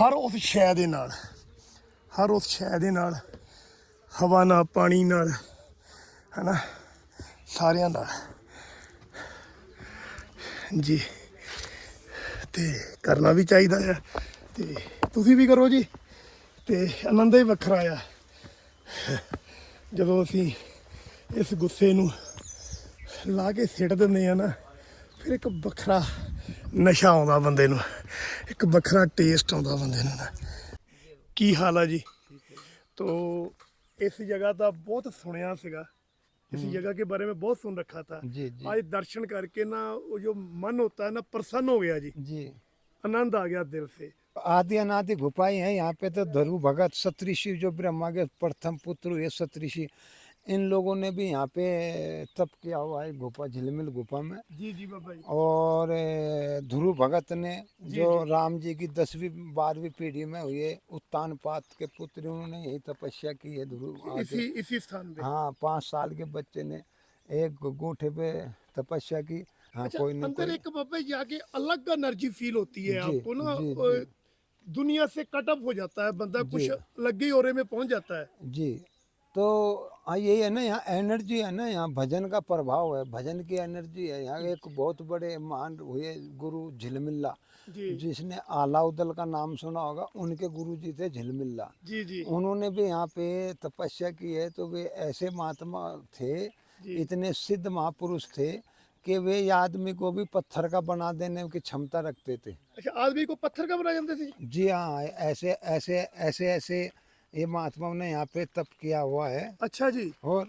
ਹਰ ਉਸ ਸ਼ੈ ਦੇ ਨਾਲ, ਹਰ ਉਸ ਸ਼ੈ ਦੇ ਨਾਲ, ਹਵਾ ਨਾਲ, ਪਾਣੀ ਨਾਲ, ਹਨਾ, ਸਾਰਿਆਂ ਨਾਲ। ਜੀ ਤੇ ਕਰਨਾ ਵੀ ਚਾਹੀਦਾ ਆ। ਤੇ ਤੁਸੀਂ ਵੀ ਕਰੋ ਜੀ। ਤੇ ਆਨੰਦ ਹੀ ਵੱਖਰਾ ਆ। ਜਦੋਂ ਅਸੀਂ ਇਸ ਗੁੱਸੇ ਨੂੰ ਲਾ ਕੇ ਸਿੱਟ ਦਿੰਦੇ ਆ ਨਾ, ਫਿਰ ਇੱਕ ਵੱਖਰਾ ਨਸ਼ਾ ਆਉਂਦਾ ਬੰਦੇ ਨੂੰ। ਇੱਕ ਵੱਖਰਾ ਟੇਸਟ ਆਉਂਦਾ ਬੰਦੇ ਨੂੰ ਨਾ। ਕੀ ਹਾਲ ਆ ਜੀ? ਤੋ, ਇਸ ਜਗ੍ਹਾ ਦਾ ਬਹੁਤ ਸੁਣਿਆ ਸੀਗਾ। इस जगह के बारे में बहुत सुन रखा था जी जी आज दर्शन करके ना वो जो मन होता है ना प्रसन्न हो गया जी जी आनंद आ गया दिल से आदि अनादि गुफाएं हैं यहाँ पे तो धरु भगत सतऋषि जो ब्रह्मा के प्रथम पुत्र हुए सतऋषि इन लोगों ने भी यहाँ पे तप किया हुआ है गुफा झिलमिल गुफा में। जी जी बाबा जी। और ध्रुव भगत ने जी जो जी। राम जी की दसवीं बारहवीं पीढ़ी में हुए उत्तान पात के पुत्र उन्होंने यही तपस्या की है ध्रुव इसी इसी स्थान पे। हाँ पाँच साल के बच्चे ने एक गोठे पे तपस्या की। हाँ अच्छा, कोई नहीं अंदर कोई... एक बाबा जी आगे अलग एनर्जी फील होती है आपको ना दुनिया से कटअप हो जाता है बंदा कुछ लग गई और में पहुँच जाता है। जी। तो हाँ यही है ना यहाँ एनर्जी है ना यहाँ भजन का प्रभाव है भजन की एनर्जी है। यहाँ एक बहुत बड़े महान हुए गुरु झिलमिल्ला जिसने आलाउदल का नाम सुना होगा उनके गुरु जी थे झिलमिल्ला। जी जी। उन्होंने भी यहाँ पे तपस्या की है तो वे ऐसे महात्मा थे इतने सिद्ध महापुरुष थे कि वे आदमी को भी पत्थर का बना देने की क्षमता रखते थे। अच्छा आदमी को पत्थर का बना जाते थे? जी हाँ ऐसे ऐसे ऐसे ऐसे ये महात्माओं ने यहाँ पे तप किया हुआ है। अच्छा जी। और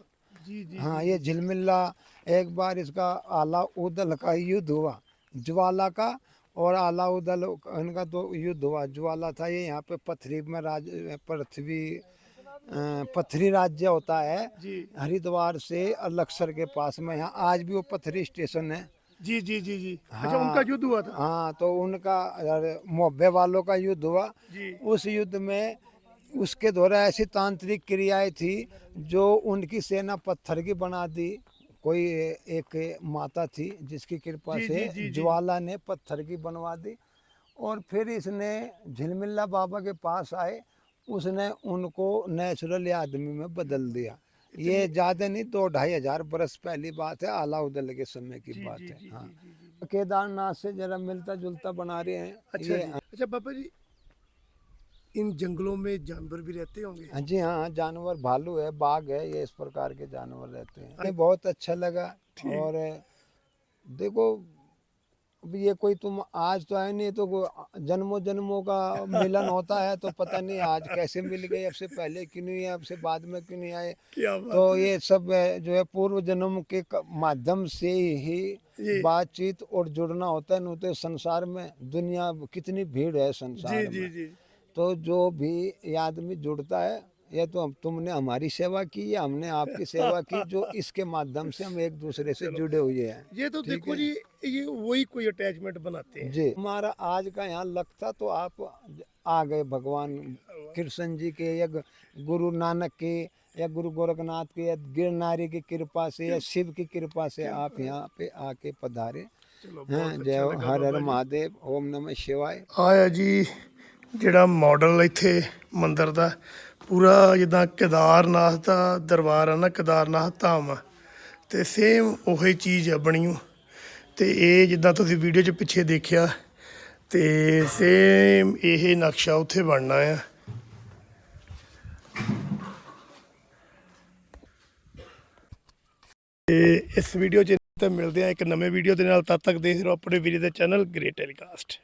जी जी हाँ ये झिलमिल्ला एक बार इसका आला उदल का युद्ध हुआ। ज्वाला का और आला उदल इनका तो युद्ध हुआ। ज्वाला था ये यहाँ पे पथरी में राज पृथ्वी पथरी राज्य होता है। हरिद्वार से अलक्षर के पास में यहाँ आज भी वो पथरी स्टेशन है। जी जी जी जी। हाँ, अच्छा हाँ। उनका युद्ध हुआ था? हाँ तो उनका मोहब्बे वालों का युद्ध हुआ। उस युद्ध में उसके द्वारा ऐसी तांत्रिक क्रियाएँ थी जो उनकी सेना पत्थर की बना दी। कोई एक माता थी जिसकी कृपा से। ज्वाला ने पत्थर की बनवा दी और फिर इसने झिलमिल्ला बाबा के पास आए। उसने उनको नेचुरल आदमी में बदल दिया। ये ज़्यादा नहीं दो ढाई हज़ार बरस पहली बात है आलाउदल के समय की जी बात जी है। जी हाँ। केदारनाथ से जरा मिलता जुलता बना रहे हैं। अच्छा अच्छा बाबा जी इन जंगलों में जानवर भी रहते होंगे हाँ जी हाँ जानवर भालू है बाघ है ये इस प्रकार के जानवर रहते हैं हमें बहुत अच्छा लगा और देखो अब ये कोई तुम आज तो आए नहीं तो कोई जन्मों जन्मों का मिलन होता है तो पता नहीं आज कैसे मिल गए अब से पहले क्यों नहीं आए अब से बाद में क्यों नहीं आए क्या बात तो ये सब है, जो है पूर्व जन्म के क- माध्यम से जी। ही बातचीत और जुड़ना होता है नहीं तो संसार में दुनिया कितनी भीड़ है संसार जी जी में जी तो जो भी ये आदमी जुड़ता है ये तो हम तुमने हमारी सेवा की या हमने आपकी सेवा की जो इसके माध्यम से हम एक दूसरे से जुड़े हुए हैं। ये तो देखो जी ये वही कोई अटैचमेंट बनाते हैं। जी। हमारा आज का यहाँ लक था तो आप आ गए भगवान कृष्ण जी के या गुरु नानक के या गुरु गोरखनाथ के या गिरनारी की कृपा से या शिव की कृपा से आप यहाँ पे आके पधारे। हाँ, जय अच्छा हर हर महादेव। ओम नमः शिवाय। आया जी। ਜਿਹੜਾ ਮਾਡਲ ਇੱਥੇ ਮੰਦਿਰ ਦਾ, ਪੂਰਾ ਜਿੱਦਾਂ ਕੇਦਾਰਨਾਥ ਦਾ ਦਰਬਾਰ ਆ ਨਾ, ਕੇਦਾਰਨਾਥ ਧਾਮ ਆ। ਤੇ ਸੇਮ ਉਹੀ ਚੀਜ਼ ਆ ਬਣੀ ਓ ਤੇ ਇਹ ਜਿੱਦਾਂ ਤੁਸੀਂ ਵੀਡੀਓ 'ਚ ਪਿੱਛੇ ਦੇਖਿਆ, ਤੇ ਸੇਮ ਇਹ ਨਕਸ਼ਾ ਉੱਥੇ ਬਣਨਾ ਆ। ਤੇ ਇਸ ਵੀਡੀਓ 'ਚ ਤਾਂ ਮਿਲਦੇ ਆ ਇੱਕ ਨਵੇਂ ਵੀਡੀਓ ਦੇ ਨਾਲ, ਤਦ ਤੱਕ ਦੇਖਦੇ ਰਹੋ ਆਪਣੇ ਵੀਰੇ ਦੇ ਚੈਨਲ ਗ੍ਰੇਟ ਟੈਲੀਕਾਸਟ